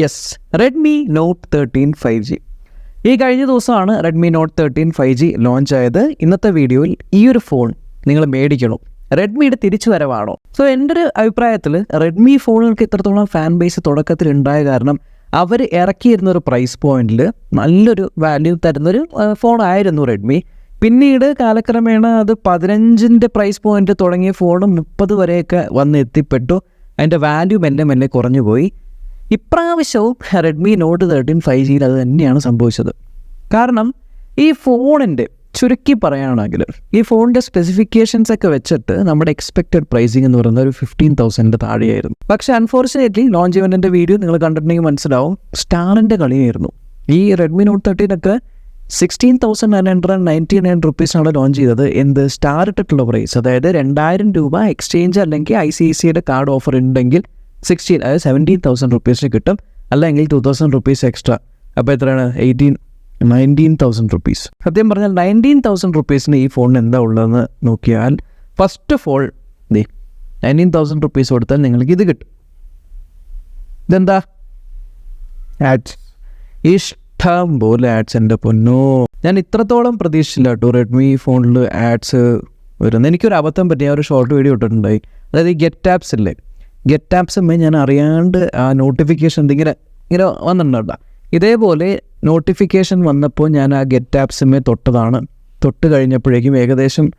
Yes Redmi note thirteen five G ഈ കഴിഞ്ഞ ദിവസമാണ് Redmi note thirteen five G launch ആയത്. ഇന്നത്തെ വീഡിയോയിൽ ഈ ഒരു ഫോൺ നിങ്ങൾ മേടിക്കണം. റെഡ്മിയുടെ തിരിച്ചു വരവാണോ സോ എന്റെ ഒരു അഭിപ്രായത്തിൽ റെഡ്മി ഫോണുകൾക്ക് ഇത്രത്തോളം ഫാൻ ബേസ് തുടക്കത്തിൽ ഉണ്ടായ കാരണം അവർ ഇറക്കിയിരുന്ന ഒരു പ്രൈസ് പോയിന്റിൽ നല്ലൊരു വാല്യൂ തരുന്നൊരു ഫോണായിരുന്നു റെഡ്മി പിന്നീട് കാലക്രമേണ അത് പതിനഞ്ചിന്റെ പ്രൈസ് പോയിന്റ് തുടങ്ങിയ ഫോൺ മുപ്പത് വരെയൊക്കെ വന്ന് എത്തിപ്പെട്ടു. അതിന്റെ വാല്യൂ മെല്ലെ മെല്ലെ കുറഞ്ഞു പോയി ഇപ്രാവശ്യവും റെഡ്മി നോട്ട് തേർട്ടീൻ ഫൈവ് ജിയിൽ അത് തന്നെയാണ് സംഭവിച്ചത്. കാരണം ഈ ഫോണിന്റെ ചുരുക്കി പറയുകയാണെങ്കിൽ ഈ ഫോണിന്റെ സ്പെസിഫിക്കേഷൻസ് ഒക്കെ വെച്ചിട്ട് നമ്മുടെ എക്സ്പെക്റ്റഡ് പ്രൈസിംഗ് എന്ന് പറയുന്നത് ഒരു ഫിഫ്റ്റീൻ തൗസൻഡിന്റെ താഴെയായിരുന്നു. പക്ഷേ അൺഫോർച്ചുനേറ്റ്ലി ലോഞ്ച് ഇവന്റിന്റെ വീഡിയോ നിങ്ങൾ കണ്ടിട്ടുണ്ടെങ്കിൽ മനസ്സിലാവും സ്റ്റാറിന്റെ കളിയായിരുന്നു. ഈ Redmi note തേർട്ടീനൊക്കെ sixteen thousand nine hundred ninety nine റുപ്പീസാണ് ലോഞ്ച് ചെയ്തത്. എന്ത്? സ്റ്റാർ ഇട്ടിട്ടുള്ള പ്രൈസ് അതായത് രണ്ടായിരം രൂപ എക്സ്ചേഞ്ച് അല്ലെങ്കിൽ ഐ സി ഐ സിയുടെ കാർഡ് ഓഫർ ഉണ്ടെങ്കിൽ സിക്സ്റ്റീൻ അതായത് സെവന്റീൻ തൗസൻഡ് റുപ്പീസിന് കിട്ടും. അല്ലെങ്കിൽ ടു തൗസൻഡ് റുപ്പീസ് എക്സ്ട്രാ അപ്പോൾ എത്രയാണ്? എയ്റ്റീൻ നയന്റീൻ തൗസൻഡ് റുപ്പീസ് സത്യം പറഞ്ഞാൽ നയന്റീൻ തൗസൻഡ് റുപ്പീസിന് ഈ ഫോണിന് എന്താ ഉള്ളതെന്ന് നോക്കിയാൽ first of all the nineteen thousand rupees കൊടുത്താൽ നിങ്ങൾക്ക് ഇത് കിട്ടും. ഇതെന്താ? ആഡ്സ് ഇഷ്ടം പോലെ ആഡ്സ് എന്റെ പൊന്നോ. ഞാൻ ഇത്രത്തോളം പ്രതീക്ഷിച്ചില്ല കേട്ടോ റെഡ്മി ഫോണിൽ ആഡ്സ് വരുന്നത്. എനിക്കൊരു അബദ്ധം പറ്റി ഞാൻ ഒരു ഷോർട്ട് വീഡിയോ ഇട്ടിട്ടുണ്ടായി. അതായത് ഈ ഗെറ്റ് ആപ്സ് ഇല്ലേ? ഗെറ്റ് ആപ്സ് ഞാൻ അറിയാണ്ട് ആ നോട്ടിഫിക്കേഷൻ ഇങ്ങനെ ഇങ്ങനെ വന്നിട്ടുണ്ടോ ഇതേപോലെ നോട്ടിഫിക്കേഷൻ വന്നപ്പോൾ ഞാൻ ആ ഗെറ്റ് ആപ്സിമേ തൊട്ടതാണ്. തൊട്ട് കഴിഞ്ഞപ്പോഴേക്കും ഏകദേശം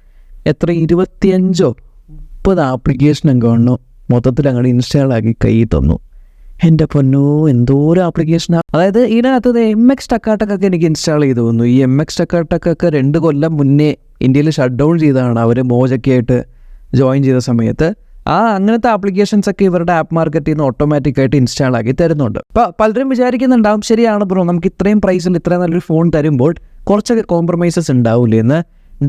എത്ര? ഇരുപത്തിയഞ്ചോ മുപ്പത് ആപ്ലിക്കേഷൻ എങ്ങാണോ മൊത്തത്തിൽ അങ്ങോട്ട് ഇൻസ്റ്റാൾ ആക്കി കൈ തന്നു. എന്റെ പൊന്നോ എന്തോ ഒരു ആപ്ലിക്കേഷനാണ് അതായത് ഇതിനകത്ത് എം എക്സ് ടക്കാട്ടക്കൊക്കെ എനിക്ക് ഇൻസ്റ്റാൾ ചെയ്ത് തന്നു. ഈ എം എക്സ് ടക്കാട്ടക്കൊക്കെ രണ്ട് കൊല്ലം മുന്നേ ഇന്ത്യയിൽ ഷട്ട് ഡൗൺ ചെയ്തതാണ്. അവർ മോജൊക്കെ ആയിട്ട് ജോയിൻ ചെയ്ത സമയത്ത് ആ അങ്ങനത്തെ ആപ്ലിക്കേഷൻസ് ഒക്കെ ഇവരുടെ ആപ്പ് മാർക്കറ്റിൽ നിന്ന് ഓട്ടോമാറ്റിക് ആയിട്ട് ഇൻസ്റ്റാൾ ആക്കി തരുന്നുണ്ട്. അപ്പോൾ പലരും വിചാരിക്കുന്നുണ്ടാവും ശരിയാണ് ബ്രോ നമുക്ക് ഇത്രയും പ്രൈസിൽ ഇത്രയും നല്ലൊരു ഫോൺ തരുമ്പോൾ കുറച്ചൊക്കെ കോംപ്രമൈസസ് ഉണ്ടാവില്ലേ എന്ന്.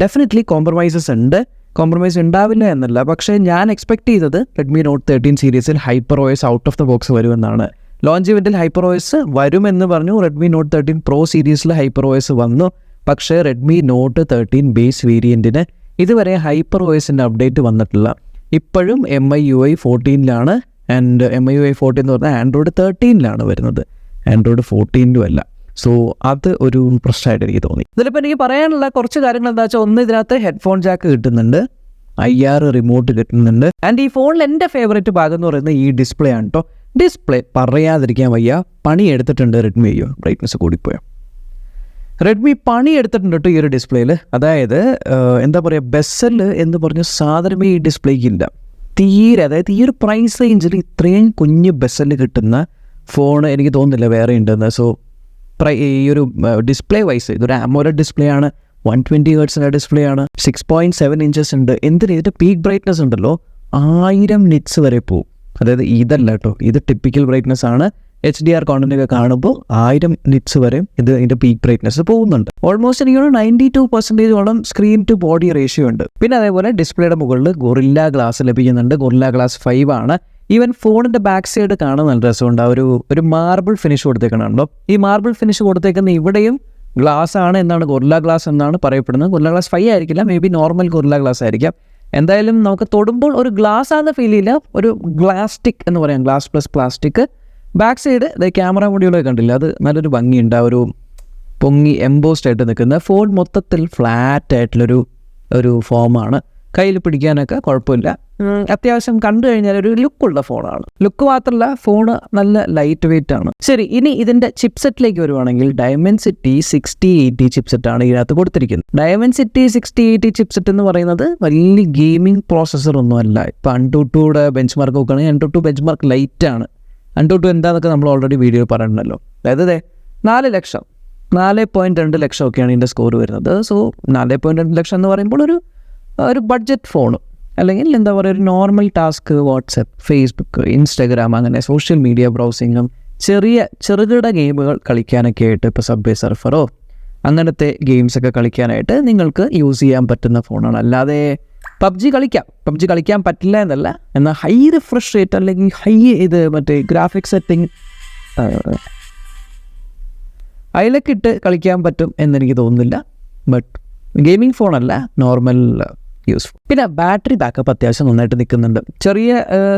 ഡെഫിനറ്റ്ലി കോംപ്രമൈസസ് ഉണ്ട്. കോംപ്രമൈസ് ഉണ്ടാവില്ല എന്നല്ല. പക്ഷേ ഞാൻ എക്സ്പെക്ട് ചെയ്തത് റെഡ്മി നോട്ട് തേർട്ടീൻ സീരീസിൽ Hyper OS out of the box വരുമെന്നാണ്. ലോഞ്ച് ഇവന്റിൽ ഹൈപ്പർ ഓയസ് വരുമെന്ന് പറഞ്ഞു റെഡ്മി നോട്ട് തേർട്ടീൻ പ്രോ സീരീസിൽ ഹൈപ്പർ ഓയസ് വന്നു. പക്ഷേ റെഡ്മി നോട്ട് തേർട്ടീൻ ബേസ് വേരിയന്റിന് ഇതുവരെ ഹൈപ്പർ ഓയസിന്റെ അപ്ഡേറ്റ് വന്നിട്ടില്ല. ഇപ്പോഴും M I U I ഫോർട്ടീനിലാണ് and M I U I fourteen എന്ന് പറഞ്ഞാൽ ആൻഡ്രോയിഡ് തേർട്ടീനിലാണ് വരുന്നത്. ആൻഡ്രോയിഡ് ഫോർട്ടീനിലും അല്ല. സോ അത് ഒരു പ്രശ്നമായിട്ട് എനിക്ക് തോന്നി. ഇതിലിപ്പോൾ എനിക്ക് പറയാനുള്ള കുറച്ച് കാര്യങ്ങൾ എന്താ വെച്ചാൽ ഒന്ന് ഇതിനകത്ത് ഹെഡ്ഫോൺ ജാക്ക് കിട്ടുന്നുണ്ട്. ഐ ആർ റിമോട്ട് കിട്ടുന്നുണ്ട്. ആൻഡ് ഈ ഫോണിൽ എന്റെ ഫേവറേറ്റ് ഭാഗം എന്ന് പറയുന്നത് ഈ ഡിസ്പ്ലേ ആണ് കേട്ടോ ഡിസ്പ്ലേ പറയാതിരിക്കാൻ വയ്യ. പണി എടുത്തിട്ടുണ്ട് റെഡ്മി അയ്യോ ബ്രൈറ്റ്നസ് കൂടിപ്പോയോ റെഡ്മി പണി എടുത്തിട്ടുണ്ട് കേട്ടോ ഈ ഒരു ഡിസ്പ്ലേയിൽ അതായത് എന്താ പറയുക ബെസ്സൽ എന്ന് പറഞ്ഞ സാധനമേ ഈ ഡിസ്പ്ലേക്ക് ഇല്ല. തീരെ അതായത് ഈ ഒരു പ്രൈസ് റേഞ്ചിൽ ഇത്രയും കുഞ്ഞ് ബെസ്സൽ കിട്ടുന്ന ഫോൺ എനിക്ക് തോന്നുന്നില്ല വേറെ ഉണ്ടെന്ന്. സോ പ്രൈ ഈ ഒരു ഡിസ്പ്ലേ വൈസ് ഇതൊരു അമോല ഡിസ്പ്ലേ ആണ് വൺ ട്വന്റി ഹേർട്സിന്റെ ഡിസ്പ്ലേ ആണ് സിക്സ് പോയിന്റ് സെവൻ ഇഞ്ചസ് ഉണ്ട്. എന്തിന്? ഇതിന്റെ പീക്ക് ബ്രൈറ്റ്നസ് ഉണ്ടല്ലോ ആയിരം നിറ്റ്സ് വരെ പോകും അതായത് ഇതല്ല കേട്ടോ ഇത് ടിപ്പിക്കൽ ബ്രൈറ്റ്നസ് ആണ്. എച്ച് ഡി ആർ കോണ്ടന്റ് കാണുമ്പോൾ ആയിരം നിറ്റ്സ് വരെ ഇത് ഇതിന്റെ പീക്ക് ബ്രൈറ്റ്നസ് പോകുന്നുണ്ട്. ഓൾമോസ്റ്റ് എനിക്ക് നയന്റി ടു പെർസെന്റേജോളം സ്ക്രീൻ ടു ബോഡി റേഷ്യോ ഉണ്ട്. പിന്നെ അതേപോലെ ഡിസ്പ്ലേയുടെ മുകളിൽ ഗൊറില്ല ഗ്ലാസ് ലഭിക്കുന്നുണ്ട്. ഗൊറില്ല ഗ്ലാസ് ഫൈവ് ആണ്. ഈവൻ ഫോണിന്റെ ബാക്ക് സൈഡ് കാണാൻ നല്ല രസമുണ്ട്. ആ ഒരു ഒരു മാർബിൾ ഫിനിഷ് കൊടുത്തേക്കണുണ്ടോ? ഈ മാർബിൾ ഫിനിഷ് കൊടുത്തേക്കുന്ന ഇവിടെയും ഗ്ലാസ് ആണ് എന്നാണ് ഗൊറില്ല ഗ്ലാസ് എന്നാണ് പറയപ്പെടുന്നത്. ഗൊറില്ല ഗ്ലാസ് ഫൈവ് ആയിരിക്കില്ല. Maybe normal gorilla glass ആയിരിക്കാം. എന്തായാലും നമുക്ക് തൊടുമ്പോൾ ഒരു ഗ്ലാസ് ആണെന്ന് ഫീൽ ചെയ്യില്ല. ഒരു ഗ്ലാസ്റ്റിക് എന്ന് പറയാം. Glass plus plastic back side camera മൊഡ്യൂളൊക്കെ കണ്ടില്ല? അത് നല്ലൊരു ഭംഗിയുണ്ട്. ആ ഒരു പൊങ്ങി എംബോസ്ഡ് ആയിട്ട് നിൽക്കുന്ന ഫോൺ മൊത്തത്തിൽ ഫ്ലാറ്റ് ആയിട്ടുള്ളൊരു ഒരു ഫോമാണ് കയ്യിൽ പിടിക്കാനൊക്കെ കുഴപ്പമില്ല. അത്യാവശ്യം കണ്ടു കഴിഞ്ഞാൽ ഒരു ലുക്കുള്ള ഫോണാണ് ലുക്ക് മാത്രമല്ല ഫോണ് നല്ല ലൈറ്റ് വെയിറ്റ് ആണ്. ശരി ഇനി ഇതിന്റെ ചിപ്സെറ്റിലേക്ക് വരുവാണെങ്കിൽ ഡയമെൻസിറ്റി സിക്സ്റ്റി എയ്റ്റി ചിപ്സെറ്റ് ആണ് ഇതിനകത്ത് കൊടുത്തിരിക്കുന്നത്. ഡയമെൻസിറ്റി സിക്സ്റ്റി എയ്റ്റി ചിപ്സെറ്റ് എന്ന് പറയുന്നത് വലിയ ഗെയിമിംഗ് പ്രോസസ്സർ ഒന്നും അല്ല ഇപ്പം അൺടു ബെഞ്ച് മാർക്ക് നോക്കുകയാണെങ്കിൽ AnTuTu benchmark light ആണ്. അൺടു ടു എന്താന്നൊക്കെ നമ്മൾ ഓൾറെഡി വീഡിയോ പറഞ്ഞിട്ടുണ്ടല്ലോ. അതായത് അതെ നാല് ലക്ഷം. നാല് പോയിന്റ് രണ്ട് ലക്ഷം ഒക്കെയാണ് ഇതിന്റെ സ്കോർ വരുന്നത്. സോ നാല് പോയിന്റ് രണ്ട് ലക്ഷം എന്ന് പറയുമ്പോൾ ഒരു ഒരു ബഡ്ജറ്റ് ഫോൺ അല്ലെങ്കിൽ എന്താ പറയുക ഒരു normal task WhatsApp Facebook Instagram അങ്ങനെ സോഷ്യൽ മീഡിയ ബ്രൗസിങ്ങും ചെറിയ ചെറുകിട ഗെയിമുകൾ കളിക്കാനൊക്കെ ആയിട്ട് ഇപ്പോൾ സബ്വേ സർഫറോ അങ്ങനത്തെ ഗെയിംസൊക്കെ കളിക്കാനായിട്ട് നിങ്ങൾക്ക് യൂസ് ചെയ്യാൻ പറ്റുന്ന ഫോണാണ് അല്ലാതെ പബ്ജി കളിക്കാം. പബ്ജി കളിക്കാൻ പറ്റില്ല എന്നല്ല. എന്നാൽ ഹൈ റിഫ്രഷ് റേറ്റ് അല്ലെങ്കിൽ ഹൈ ഇത് മറ്റേ ഗ്രാഫിക് സെറ്റിംഗ് അതിലൊക്കെ ഇട്ട് കളിക്കാൻ പറ്റും എന്നെനിക്ക് തോന്നുന്നില്ല. ബട്ട് ഗെയിമിംഗ് ഫോണല്ല നോർമൽ യൂസ് പിന്നെ ബാറ്ററി ബാക്കപ്പ് അത്യാവശ്യം നന്നായിട്ട് നിൽക്കുന്നുണ്ട്. ചെറിയ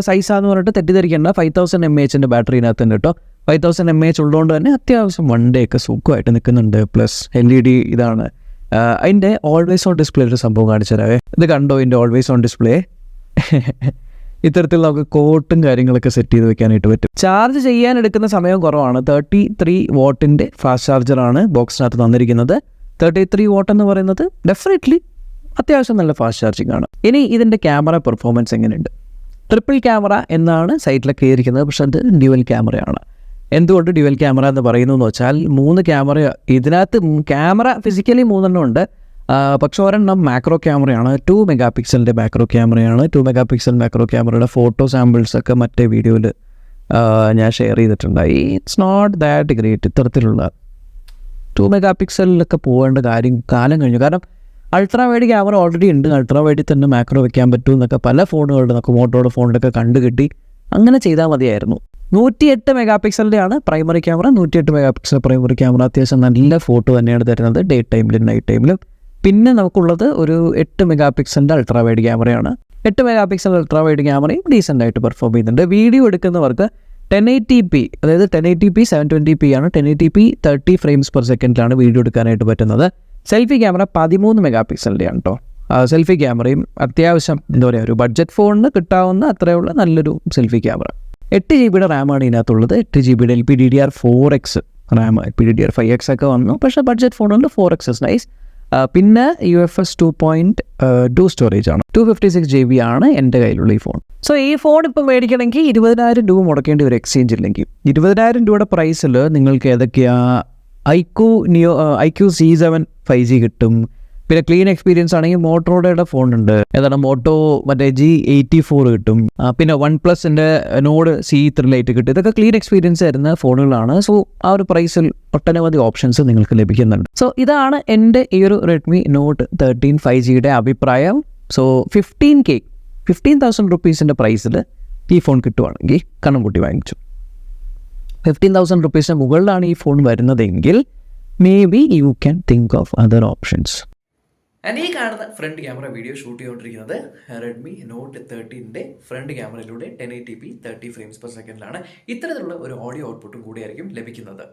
സൈസാന്ന് പറഞ്ഞിട്ട് തെറ്റിദ്ധരിക്കേണ്ട. ഫൈവ് തൗസൻഡ് എം എച്ചിന്റെ ബാറ്ററി ഇതിനകത്തുണ്ട് കേട്ടോ. ഫൈവ് തൗസൻഡ് എം എച്ച് ഉള്ളതുകൊണ്ട് തന്നെ അത്യാവശ്യം വൺ ഡേ ഒക്കെ സുഖമായിട്ട് നിൽക്കുന്നുണ്ട്. പ്ലസ് എൽ ഇ ഡി ഇതാണ്. അതിന്റെ ഓൾവേസ് ഓൺ ഡിസ്പ്ലേ ഒരു സംഭവം കാണിച്ചു തരാവേ ഇത് കണ്ടോ ഇതിന്റെ ഓൾവേസ് ഓൺ ഡിസ്പ്ലേ ഇത്തരത്തിൽ നമുക്ക് കോട്ടും കാര്യങ്ങളൊക്കെ സെറ്റ് ചെയ്ത് വെക്കാനായിട്ട് പറ്റും. ചാർജ് ചെയ്യാൻ എടുക്കുന്ന സമയം കുറവാണ്. തേർട്ടി ത്രീ വോട്ടിന്റെ ഫാസ്റ്റ് ചാർജറാണ് ബോക്സിനകത്ത് തന്നിരിക്കുന്നത്. തേർട്ടി ത്രീ വോട്ട് എന്ന് പറയുന്നത് ഡെഫിനറ്റ്ലി അത്യാവശ്യം നല്ല ഫാസ്റ്റ് ചാർജിങ് ആണ്. ഇനി ഇതിന്റെ ക്യാമറ പെർഫോമൻസ് എങ്ങനെയുണ്ട്? ട്രിപ്പിൾ ക്യാമറ എന്നാണ് സൈറ്റിലൊക്കെ ഇരിക്കുന്നത് പക്ഷെ അത് ഡ്യുവൽ ക്യാമറയാണ് എന്തുകൊണ്ട് ഡ്യുവൽ ക്യാമറ എന്ന് പറയുന്നു എന്ന് വെച്ചാൽ മൂന്ന് ക്യാമറ ഇതിനകത്ത് ക്യാമറ ഫിസിക്കലി മൂന്നെണ്ണം ഉണ്ട് പക്ഷേ ഒരെണ്ണം മാക്രോ ക്യാമറയാണ് ടു മെഗാ പിക്സലിന്റെ മാക്രോ ക്യാമറയാണ്. ടു മെഗാ പിക്സൽ മാക്രോ ക്യാമറയുടെ ഫോട്ടോ സാമ്പിൾസ് ഒക്കെ മറ്റേ വീഡിയോയിൽ ഞാൻ ഷെയർ ചെയ്തിട്ടുണ്ടായി. ഇറ്റ്സ് നോട്ട് ദാറ്റ് ഗ്രേറ്റ് ഇത്തരത്തിലുള്ള ടു മെഗാ പിക്സലിലൊക്കെ പോകേണ്ട കാര്യം കാലം കഴിഞ്ഞു. കാരണം അൾട്രാ വൈഡ് ക്യാമറ ഓൾറെഡി ഉണ്ട്. അൾട്രാ വൈഡിൽ തന്നെ മാക്രോ വെക്കാൻ പറ്റും എന്നൊക്കെ പല ഫോണുകളുടെ നമുക്ക് മോട്ടോയുടെ ഫോണിലൊക്കെ കണ്ടു കിട്ടി അങ്ങനെ ചെയ്താൽ മതിയായിരുന്നു. നൂറ്റിയെട്ട് മെഗാ പിക്സലിന്റെ ആണ് പ്രൈമറി ക്യാമറ. നൂറ്റിയെട്ട് മെഗാ പിക്സൽ പ്രൈമറി ക്യാമറ അത്യാവശ്യം നല്ല ഫോട്ടോ തന്നെയാണ് തരുന്നത്. ഡേ ടൈമിലും നൈറ്റ് ടൈമിലും. പിന്നെ നമുക്കുള്ളത് ഒരു എട്ട് മെഗാ പിക്സലിന്റെ അൾട്രാ വൈഡ് ക്യാമറയാണ്. എട്ട് മെഗാ പിക്സൽ അൾട്രാ വൈഡ് ക്യാമറയും ഡീസന്റ് ആയിട്ട് പെർഫോം ചെയ്യുന്നുണ്ട്. വീഡിയോ എടുക്കുന്നവർക്ക് ടെൻ എയ്റ്റി പി അതായത് ten eighty P seven twenty P ആണ്. Ten eighty P thirty frames per സെക്കൻഡിലാണ് video എടുക്കാനായിട്ട് പറ്റുന്നത്. സെൽഫി ക്യാമറ പതിമൂന്ന് മെഗാ പിക്സലിന്റെയാണ് കേട്ടോ സെൽഫി ക്യാമറയും അത്യാവശ്യം എന്താ പറയുക ഒരു ബഡ്ജറ്റ് ഫോണിന് കിട്ടാവുന്ന അത്രയുള്ള നല്ലൊരു സെൽഫി ക്യാമറ. എട്ട് ജി ബിയുടെ റാമാണ് ഇതിനകത്തുള്ളത്. എട്ട് ജി ബിയുടെ L P D D R four X RAM L P D D R five X ഒക്കെ വന്നു. പക്ഷേ ബഡ്ജറ്റ് ഫോണുണ്ട് ഫോർ എക്സ് എസ് നൈസ് പിന്നെ U F S two point two storage ആണ്. Two fifty six G B ആണ് എന്റെ കയ്യിലുള്ള ഈ ഫോൺ സോ ഈ ഫോൺ ഇപ്പം മേടിക്കണമെങ്കിൽ ഇരുപതിനായിരം രൂപ മുടക്കേണ്ടി ഒരു എക്സ്ചേഞ്ച് ഇല്ലെങ്കിൽ. ഇരുപതിനായിരം രൂപയുടെ പ്രൈസിൽ നിങ്ങൾക്ക് ഏതൊക്കെയാ? IQOO neo iQOO C seven five G കിട്ടും. പിന്നെ ക്ലീൻ എക്സ്പീരിയൻസ് ആണെങ്കിൽ മോട്ടോറോഡയുടെ ഫോൺ ഉണ്ട്. ഏതാണ് മോട്ടോ മറ്റേ ജി എയ്റ്റി ഫോർ കിട്ടും. പിന്നെ വൺ പ്ലസിന്റെ നോഡ് സി ത്രീ ലൈറ്റ് കിട്ടും. ഇതൊക്കെ ക്ലീൻ എക്സ്പീരിയൻസ് തരുന്ന ഫോണുകളാണ്. സോ ആ ഒരു പ്രൈസിൽ ഒട്ടനവധി ഓപ്ഷൻസ് നിങ്ങൾക്ക് ലഭിക്കുന്നുണ്ട്. സോ ഇതാണ് എന്റെ ഈ ഒരു റെഡ്മി നോട്ട് തേർട്ടീൻ ഫൈവ് ജിയുടെ അഭിപ്രായം. So fifteen K fifteen thousand റുപ്പീസിന്റെ പ്രൈസിൽ ഈ ഫോൺ കിട്ടുവാണെങ്കിൽ കണ്ണും കൂട്ടി വാങ്ങിച്ചു ഫിഫ്റ്റീൻ തൗസൻഡ് റുപ്പീസിന് മുകളിലാണ് ഈ ഫോൺ വരുന്നതെങ്കിൽ maybe you can think of other options and ഈ കാണുന്ന ഫ്രണ്ട് ക്യാമറ വീഡിയോ ഷൂട്ട് ചെയ്തുകൊണ്ടിരിക്കുന്നത് റെഡ്മി നോട്ട് തേർട്ടീന്റെ front ക്യാമറയിലൂടെ ten eighty P thirty frames per സെക്കൻഡിലാണ് ഇത്തരത്തിലുള്ള ഒരു ഓഡിയോ ഔട്ട്പുട്ടും കൂടിയായിരിക്കും ലഭിക്കുന്നത്.